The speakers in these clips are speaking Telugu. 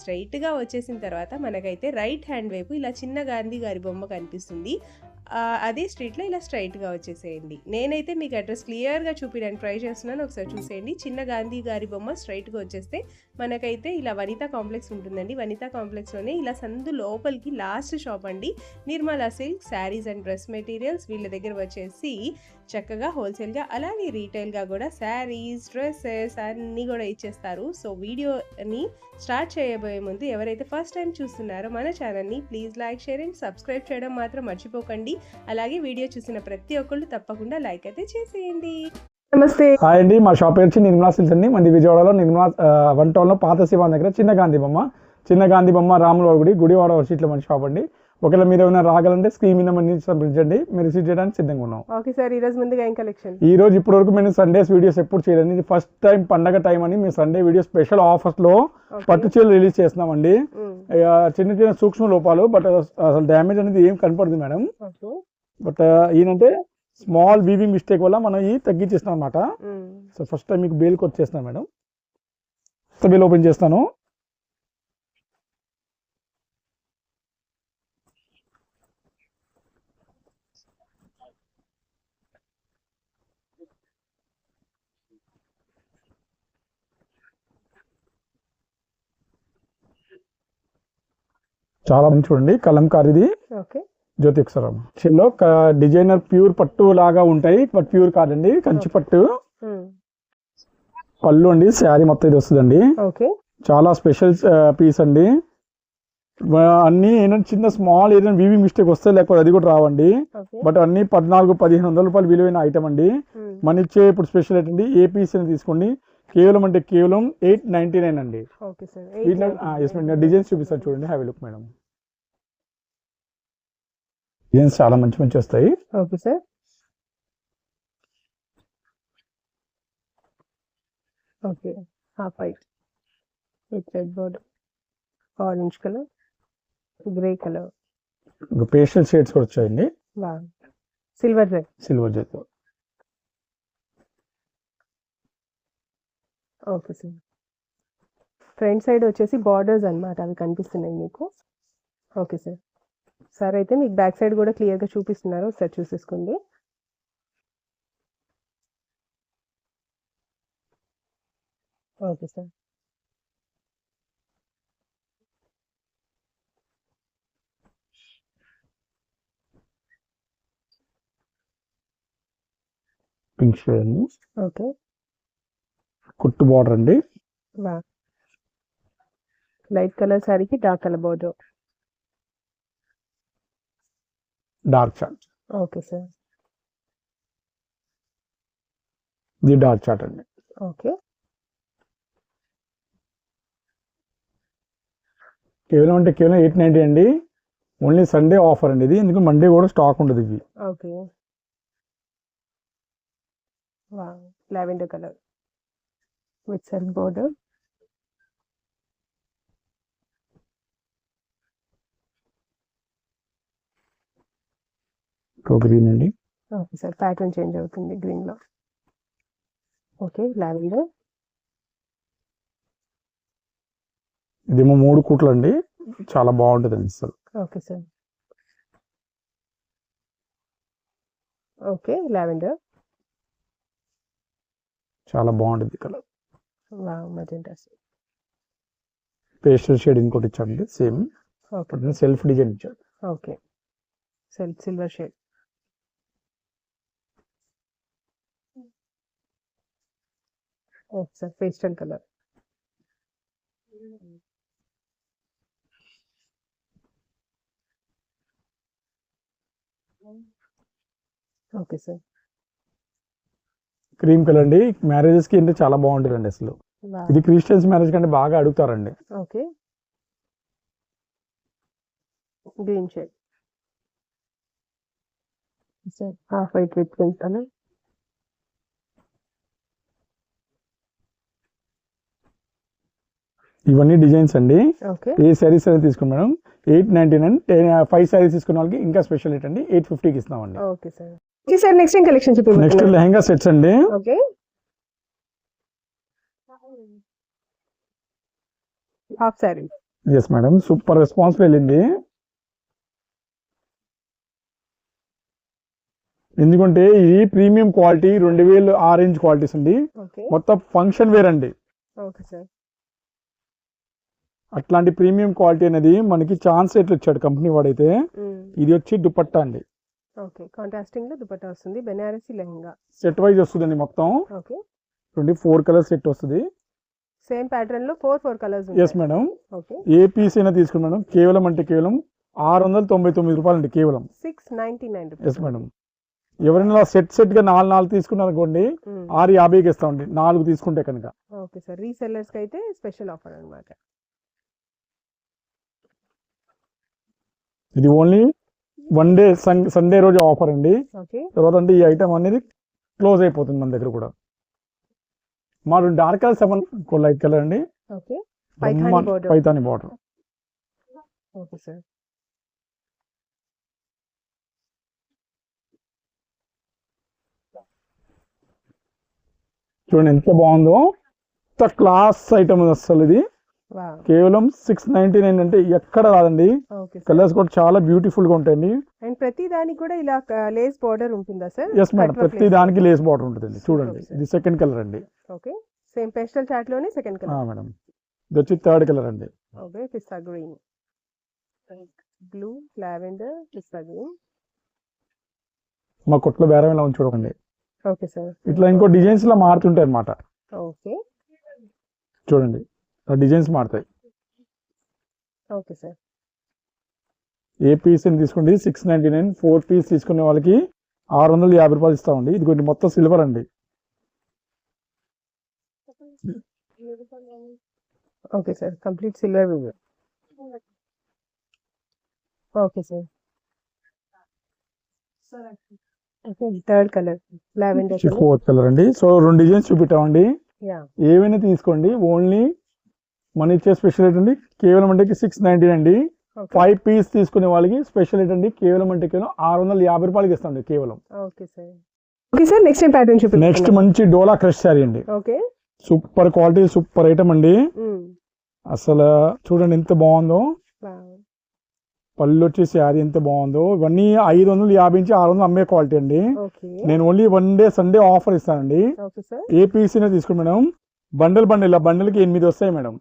స్ట్రైట్గా వచ్చేసిన తర్వాత మనకైతే రైట్ హ్యాండ్ వైపు ఇలా చిన్న గాంధీ గారి బొమ్మ కనిపిస్తుంది. అదే స్ట్రీట్లో ఇలా స్ట్రైట్గా వచ్చేసేయండి. నేనైతే మీకు అడ్రస్ క్లియర్గా చూపించడానికి ట్రై చేస్తున్నాను. ఒకసారి చూసేయండి. చిన్న గాంధీ గారి బొమ్మ స్ట్రైట్గా వచ్చేస్తే మనకైతే ఇలా వనితా కాంప్లెక్స్ ఉంటుందండి. వనితా కాంప్లెక్స్లోనే ఇలా సందు లోపలికి లాస్ట్ షాప్ అండి. Nirmala silk sarees and dress materials వీళ్ళ దగ్గర వచ్చేసి చక్కగా హోల్సేల్గా అలాగే రీటైల్గా కూడా శారీస్ డ్రెస్సెస్ అన్నీ కూడా ఇచ్చేస్తారు. సో వీడియోని స్టార్ట్ చేయబోయే ముందు ఎవరైతే ఫస్ట్ టైం చూస్తున్నారో మన ఛానల్ని please like share and subscribe చేయడం మాత్రం మర్చిపోకండి. అలాగే వీడియో చూసిన ప్రతి ఒక్కళ్ళు తప్పకుండా లైక్ అయితే చేసేయండి. నమస్తే. హాయ్ అండి మా షాప్ పేరు వచ్చి నిర్మలా సిల్స్ అండి. మంది విజయవాడలో నిర్మలా వన్ టౌన్లో పాత శివాన్ దగ్గర చిన్న గాంధీ బొమ్మ చిన్న గాంధీ బొమ్మ రాముల గుడి గుడివాడ వర్షిట్లో మన షాప్ అండి. ఒకవేళ మీరు ఏమైనా రాగలంటే స్క్రీన్ మీద మంది సంప్రదించండి మీరు రిసీవ్ చేయడానికి సిద్ధంగా ఉన్నాం. ఓకే సార్ ఈరోజు ముందుగా ఏం కలెక్షన్ ఈ రోజు ఇప్పటి వరకు మేము సండేస్ వీడియోస్ ఎప్పుడు చేయలేదు. ఇది ఫస్ట్ టైం పండగ టైం అని మేము సండే వీడియో స్పెషల్ ఆఫర్స్లో పట్టు చీరలు రిలీజ్ చేస్తున్నామండి. ఇక చిన్న చిన్న సూక్ష్మ లోపాలు బట్ అసలు డ్యామేజ్ అనేది ఏం కనపడదు మేడం. బట్ ఈయనంటే స్మాల్ వీవింగ్ మిస్టేక్ వల్ల మనం ఈ తగ్గించేస్తున్నాం అనమాట సో ఫస్ట్ టైం మీకు బేల్కి వచ్చేస్తాను మేడం. ఫస్ట్ బేల్ ఓపెన్ చేస్తాను. చాలా మంచి చూడండి కలంకారీది జ్యోతి అక్షరం. చిల్లో డిజైనర్ ప్యూర్ పట్టు లాగా ఉంటాయి బట్ ప్యూర్ కాదండి కంచి పట్టు. పళ్ళు అండి శారీ మొత్తం ఇది వస్తుందండి. చాలా స్పెషల్ పీస్ అండి. అన్ని ఏంటంటే చిన్న స్మాల్ ఏదైనా వీవింగ్ మిస్టేక్ వస్తే లేకపోతే అది కూడా రావండి. బట్ అన్ని పద్నాలుగు పదిహేను వందల రూపాయలు విలువైన ఐటమ్ అండి. మన ఇచ్చే ఇప్పుడు స్పెషల్ ఏంటండి ఏ పీస్ అని తీసుకోండి. కేవలం అంటే కేవలం ఎయిట్ నైన్టీ నైన్ అండి. మేడం డిజైన్స్ చూపిస్తాను చూడండి హ్యావీ లుక్ మేడం. డిజైన్స్ చాలా మంచి మంచి వస్తాయి. Okay sir. Okay half white. Red border. Orange colour. Grey colour. Pastel shades కూడా వచ్చాయండి. Silver red. సిల్వర్ జెతో ఓకే సార్. ఫ్రంట్ సైడ్ వచ్చేసి బార్డర్స్ అన్నమాట అవి కనిపిస్తున్నాయి మీకు. Okay sir. సార్ అయితే మీకు బ్యాక్ సైడ్ కూడా క్లియర్గా చూపిస్తున్నారు. ఒకసారి చూసేసుకోండి. Okay sir. Pink okay. కుట్టు బార్డర్ అండి. లైట్ కలర్ శారీకి dark colour border. Dark chart okay sir. ఇది డార్క్ చార్ట్ అండి. ఓకే. కేవలం అంటే కేవలం ఎయిట్ నైంటీ అండి. ఓన్లీ సండే ఆఫర్ అండి ఇది. ఎందుకంటే మండే కూడా స్టాక్ ఉండదు ఇవి. Okay. Lavender colour. With self border green అండి ఓకే సార్ ప్యాటర్న్ చేంజ్ అవుతుంది గ్రీన్లో. ఓకే లావెండర్ ఇదేమో మూడు కుట్లు అండి చాలా బాగుంటుంది అండి అసలు. ఓకే సార్ ఓకే లావెండర్ చాలా బాగుంటుంది కలర్. మజెంటా పేస్టల్ షేడ్ ఇంకోటి ఇచ్చాడండి సేమ్. ఓకే. సెల్ఫ్ డిజైన్ ఇచ్చాడు okay. Self silver shade. Okay sir pastel colour. Okay sir. Cream colour అండి. మ్యారేజెస్కి అంటే చాలా బాగుంటుంది అండి అసలు ఇది క్రిస్టియన్స్ మ్యారేజ్ కంటే బాగా అడుగుతారండి. Okay. Green shade sir half white with పెంచుతాను ఇవన్నీ డిజైన్స్ అండి. ఓకే. ఏ శారీస్ అనేది తీసుకుని madam. Eight ninety nine ten five sarees తీసుకున్న వాళ్ళకి ఇంకా స్పెషల్ రేట్ అండి. ఎయిట్ ఫిఫ్టీకి ఇస్తామండి. ఓకే సార్ సార్ నెక్స్ట్ ఏం కలెక్షన్ నెక్స్ట్ చూపించారు లెహంగా సెట్స్ అండి. Okay. Half saree. Yes madam super response వెళ్ళింది. ఎందుకంటే ఇది ప్రీమియం క్వాలిటీ రెండు వేలు ఆ రేంజ్ క్వాలిటీస్ అండి. మొత్తం ఫంక్షన్ వేర్ అండి. అట్లాంటి ప్రీమియం క్వాలిటీ అనేది మనకి ఛాన్స్ రేట్లు ఇచ్చాడు కంపెనీ వాడైతే. ఇది వచ్చి దుపట్టా అండి. ఓకే కాంట్రాస్టింగ్లో దుపట్టా వస్తుంది. బెనారసి లెహంగా. సెట్ వైజ్ వస్తుందండి మొత్తం. Okay. Twenty four colour set వస్తుంది. సేమ్ ప్యాటర్న్లో four four colours yes madam okay. ఏ పీస్ అయినా తీసుకుని మేడం కేవలం అంటే కేవలం ఆరు వందల తొంభై తొమ్మిది రూపాయలు అండి కేవలం. Six ninety nine yes madam ఎవరైనా సెట్ సెట్గా నాలుగు నాలుగు తీసుకున్నారు అనుకోండి ఆరు యాభైకి ఇస్తామండి. నాలుగు తీసుకుంటే కనుక. Okay sir. రీసెల్లర్స్కి అయితే స్పెషల్ ఆఫర్ అన్నమాట. ఇది ఓన్లీ వన్ డే సండే రోజు ఆఫర్ అండి. తర్వాత అంటే ఈ ఐటమ్ అనేది క్లోజ్ అయిపోతుంది మన దగ్గర కూడా. మా dark colour seven light colour అండి. పైతాని బార్డర్. చూడండి ఎంత బాగుందో. ఎంత క్లాస్ ఐటమ్ అసలు ఇది. కేవలం సిక్స్ నైన్టీ నైన్ అంటే ఎక్కడ రాదండి. కలర్స్ కూడా చాలా బ్యూటిఫుల్గా ఉంటాయండి. అండ్ ప్రతి దానికి కూడా ఇలా లేస్ బార్డర్ ఉంటుందా సార్? ఎస్ మేడం ప్రతి దానికి లేస్ బార్డర్ ఉంటుందండి. చూడండి. ఇది సెకండ్ కలర్ అండి. ఓకే సేమ్ పెస్టల్ చాట్లోనే సెకండ్ కలర్ మేడం ఇది వచ్చి థర్డ్ కలర్ అండి. ఓకే పిస్తా గ్రీన్ బ్లూ లావెండర్ పిస్తా గ్రీన్ మా కొట్లో బేరం ఇలా ఉంది చూడకండి. ఓకే సార్ ఇట్లా ఇంకో డిజైన్స్ లా మారుతుంటాయి అన్నమాట ఓకే చూడండి. డిజైన్స్ మారుతాయి. Okay sir. ఏ పీస్ అని తీసుకోండి six ninety nine. Four piece తీసుకునే వాళ్ళకి ఆరు వందల యాభై రూపాయలు ఇస్తామండి. ఇది కొన్ని మొత్తం సిల్వర్ అండి. Okay sir complete silver okay sir. Third colour lavender fourth colour. అండి. సో రెండు డిజైన్స్ చూపెట్టామండి యా. ఏవైనా తీసుకోండి ఓన్లీ మన ఇచ్చే స్పెషల్ ఏంటండి కేవలం అంటే సిక్స్ నైన్టీ అండి. ఫైవ్ పీస్ తీసుకునే వాళ్ళకి స్పెషల్ ఏంటండి కేవలం అంటే కేవలం ఆరు వందల యాభై రూపాయలకి ఇస్తాండి కేవలం. Okay sir okay sir next pattern next చూపిస్తాను మంచి డోలా క్రష్ శారీ అండి. Okay super quality super item అండి. అసలు చూడండి ఎంత బాగుందో. పళ్ళు వచ్చి శారీ ఎంత బాగుందో. ఇవన్నీ ఐదు వందలు యాభై నుంచి ఆరు వందలు అమ్మే క్వాలిటీ అండి. నేను only one day Sunday offer ఇస్తానండి. ఏ పీసీనే తీసుకోండి మేడం. బండల్ బండల్ ఇలా బండల్కి ఎనిమిది వస్తాయి మేడం.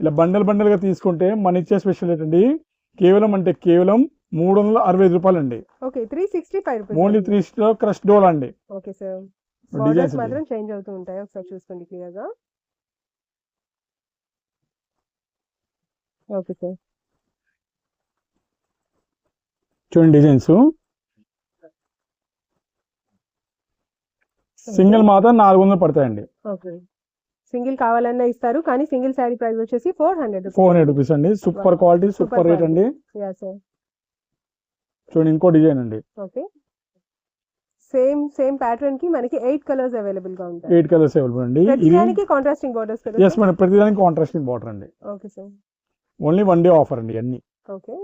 ఇలా బండల్ బండల్గా తీసుకుంటే మన ఇచ్చే స్పెషల్ ఏంటండి? కేవలం అంటే కేవలం మూడు వందల అరవై ఐదు రూపాయలు అండి okay three sixty five only three star crush Dol అండి. Okay sir designs. మాత్రం చేంజ్ అవుతూ ఉంటాయి. ఒకసారి చూసుకోండి ఓకే సార్ చూడండి డిజైన్స్. సింగిల్ మాత్రం నాలుగు వందలు పడతాయండి. ఓకే. సింగిల్ కావాలన్నా ఇస్తారు కానీ సింగిల్ శారీ ప్రైస్ వచ్చేసి four hundred four hundred rupees అండి. సూపర్ క్వాలిటీ సూపర్ రేట్ అండి. చూడండి ఇంకో డిజైన్ అండి. ఓకే సేమ్ సేమ్ ప్యాటర్న్కి మనకి ఎయిట్ కలర్స్ అవైలబుల్గా ఉంటాయి. ఎయిట్ కలర్స్ అవైలబుల్ అండి. ప్రతి ఇది దానికి కాంట్రాస్టింగ్ బార్డర్స్ కదా ఎస్ మేడం ప్రతిదానికి కాంట్రాస్టింగ్ బార్డర్ అండి. Okay sir only one day offer అండి అన్ని. Okay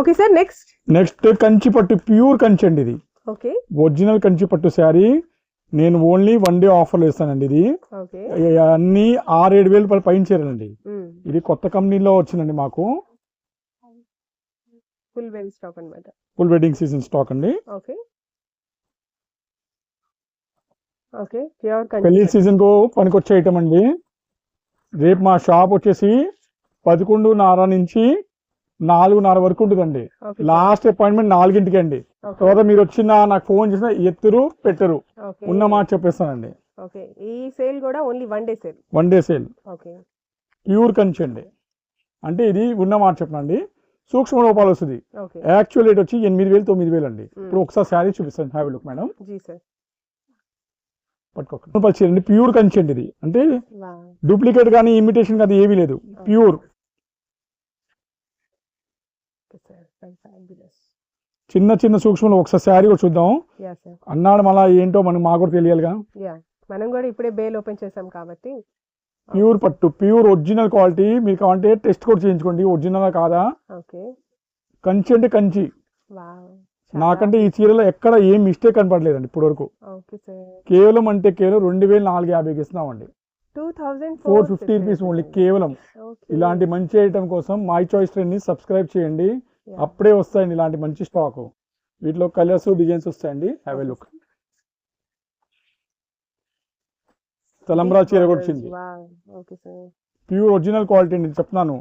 okay sir next next Kanchi పట్టు ప్యూర్ కంచి అండి ఇది. ఓకే ఒరిజినల్ కంచి పట్టు శారీ. నేను ఓన్లీ వన్ డే ఆఫర్లో ఇస్తానండి ఇది. అన్ని ఆరు ఏడు వేలు పైన చేరండి. ఇది కొత్త కంపెనీలో వచ్చిందండి మాకు. Full stock wedding season stock అండి. ఓకే. ఓకే ప్యూర్ పెళ్ళి సీజన్కు పనికొచ్చే ఐటమ్ అండి. రేపు మా షాప్ వచ్చేసి పదకొండున్నర నుంచి నాలుగున్నర వరకు ఉంటుందండి. లాస్ట్ అపాయింట్మెంట్ నాలుగింటికి అండి. తర్వాత మీరు వచ్చిన నాకు ఫోన్ చేసిన ఎత్తురు పెట్టరు. ఉన్న మాట చెప్పేస్తానండి. ఓకే. ఈ సేల్ కూడా only one day sale? One day sale. Okay. Pure Kanchi అండి అంటే ఇది ఉన్న మాట చెప్పనండి. సూక్ష్మ రూపాయలు వస్తుంది. యాక్చువల్ రేట్ వచ్చి ఎనిమిది వేలు తొమ్మిది వేలు అండి. ఇప్పుడు ఒకసారి శారీ చూపిస్తాను. Have look madam. పట్టుకోకండి. Pure Kanchi అండి ఇది. అంటే డూప్లికేట్ కానీ ఇమిటేషన్ కానీ ఏమీ లేదు. ప్యూర్. చిన్న చిన్న సూక్ష్మలు ఒకసారి శారీ కూడా చూద్దాం. అన్నాడు మళ్ళీ ఏంటో మనకి మాకు కూడా తెలియాలిగా. మనం కూడా ఇప్పుడే బేల్ ఓపెన్ చేసాం కాబట్టి. ప్యూర్ పట్టు ప్యూర్ ఒరిజినల్ క్వాలిటీ. మీకు కావాలంటే టెస్ట్ కూడా చేయించుకోండి. ఒరిజినల్ కాదా? కంచి అంటే కంచి. నాకంటే ఈ చీరలో ఎక్కడ ఏం మిస్టేక్ కనపడలేదండి ఇప్పటి వరకు కేవలం అంటే కేవలం రెండు వేల నాలుగు యాభైకి ఇస్తున్నామండి. ఫోర్ ఫిఫ్టీ రూపీస్ ఓన్లీ కేవలం. ఇలాంటి మంచి ఐటమ్ కోసం మై చాయిస్ ట్రెండ్ని సబ్స్క్రైబ్ చేయండి. అప్పుడే వస్తాయండి ఇలాంటి మంచి స్టాక్. వీటిలో కలర్స్ డిజైన్స్ వస్తాయండి. హ్యావ్ ఎ లుక్ తలంబ్రా చీర కూడా వచ్చింది ప్యూర్ ఒరిజినల్ క్వాలిటీ నేను చెప్తున్నాను.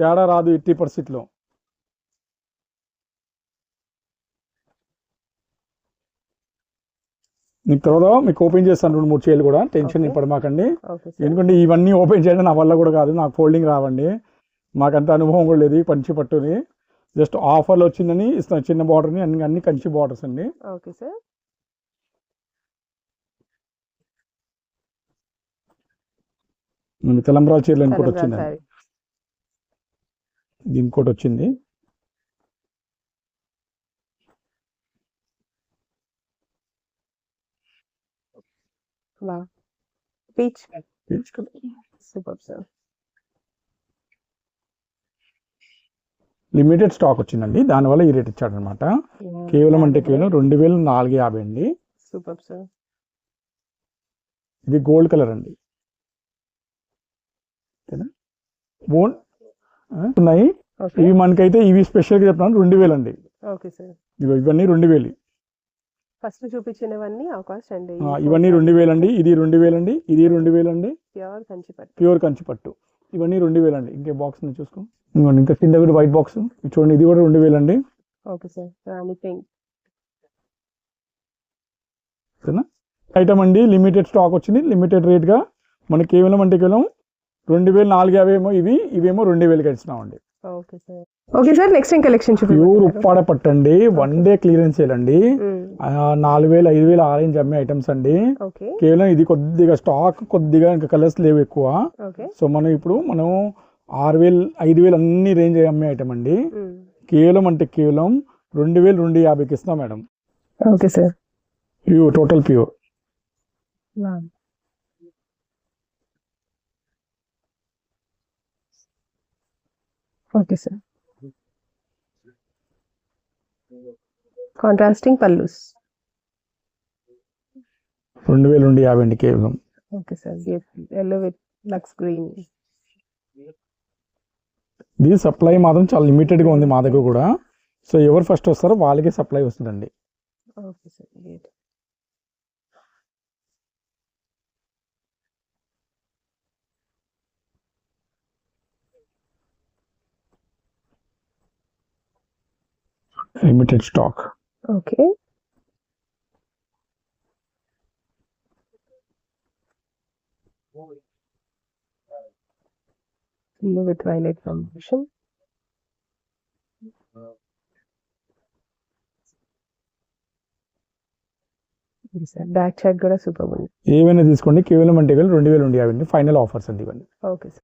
తేడా రాదు ఎయిటీ పర్సెంట్లో. మీకు తర్వాత మీకు ఓపెన్ చేస్తాను రెండు మూడు చీరలు కూడా. టెన్షన్. పడమాకండి. ఎందుకంటే ఇవన్నీ ఓపెన్ చేయడం నా వల్ల కూడా కాదు. నాకు ఫోల్డింగ్ రావండి. మాకంత అనుభవం కూడా లేదు పంచి పట్టుని. జస్ట్ ఆఫర్లో వచ్చిందని ఇస్తాను చిన్న బార్డర్ని అన్ని అన్ని కంచి బార్డర్స్ అండి. Okay sir. తెలంబ్రాల చీరలు ఇంకోటి వచ్చింది ఇది ఇంకోటి వచ్చింది. Peach Peach. Colour. Super sir limited stock వచ్చిందండి. దానివల్ల ఈ రేట్ ఇచ్చాడనమాట. కేవలం అంటే కేవలం రెండు వేల నాలుగు యాభై అండి. సూపర్ సార్ ఇది గోల్డ్ కలర్ అండి. బోన్ ఉన్నాయి. ఇవి మనకైతే ఇవి స్పెషల్గా చెప్తున్నాను రెండు వేలు అండి ఓకే సార్ ఇవి ఇవన్నీ రెండు వేలు. ఫస్ట్ చూపించినవన్నీ అవకాశం అండి. ఇవన్నీ రెండు వేలు అండి ఇది రెండు వేలు అండి ఇది రెండు వేలు అండి ప్యూర్ కంచి పట్టు. ప్యూర్ కంచి పట్టు. ఇవన్నీ రెండు వేలు అండి. ఇంకే బాక్స్ చూసుకో. ఇంకోండి ఇంకా కింద కూడా వైట్ బాక్స్ చూడండి ఇది కూడా రెండు వేలు అండి. Okay sir. రాణి పింక్ ఓకేనా ఐటమ్ అండి లిమిటెడ్ స్టాక్ వచ్చింది. లిమిటెడ్ రేట్గా మనకి కేవలం అంటే కేవలం రెండు వేలు నాలుగు యాభై ఏమో ఇవి ఇవేమో రెండు వేలకి ఇస్తున్నామండి. Okay sir. Okay sir next ఏం కలెక్షన్ ప్యూర్ ఉప్పాడ పట్టండి వన్ డే క్లియరెన్స్ అండి ఆ, నాలుగు వేలు ఐదు వేలు ఆరెంజ్ అమ్మే ఐటమ్స్ అండి. కేవలం ఇది కొద్దిగా స్టాక్ కొద్దిగా ఇంకా కలర్స్ లేవు ఎక్కువ. సో మనం ఇప్పుడు మనం ఆరు వేలు ఐదు వేలు అన్ని రేంజ్ అమ్మే ఐటమ్ అండి. కేవలం అంటే కేవలం రెండు వేలు రెండు యాభైకి ఇస్తాం madam. Okay sir. Pure total pure okay sir. Contrasting pallus రెండు వేలు రెండు యాభై అండి కేవలం ఓకే సార్ ఎల్లో విత్ లక్స్ గ్రీన్ ఇది సప్లై మాత్రం చాలా లిమిటెడ్గా ఉంది మా దగ్గర కూడా. సో ఎవరు ఫస్ట్ వస్తారో వాళ్ళకే సప్లై వస్తుందండి. Okay sir great limited stock okay with violet combination sir back side కూడా సూపర్ ఉంది ఏవైనా తీసుకోండి కేవలం అంటే కేవలం రెండు వేలు రెండు యాభై అండి ఫైనల్ ఆఫర్స్ అండి ఇవన్నీ ఓకే సార్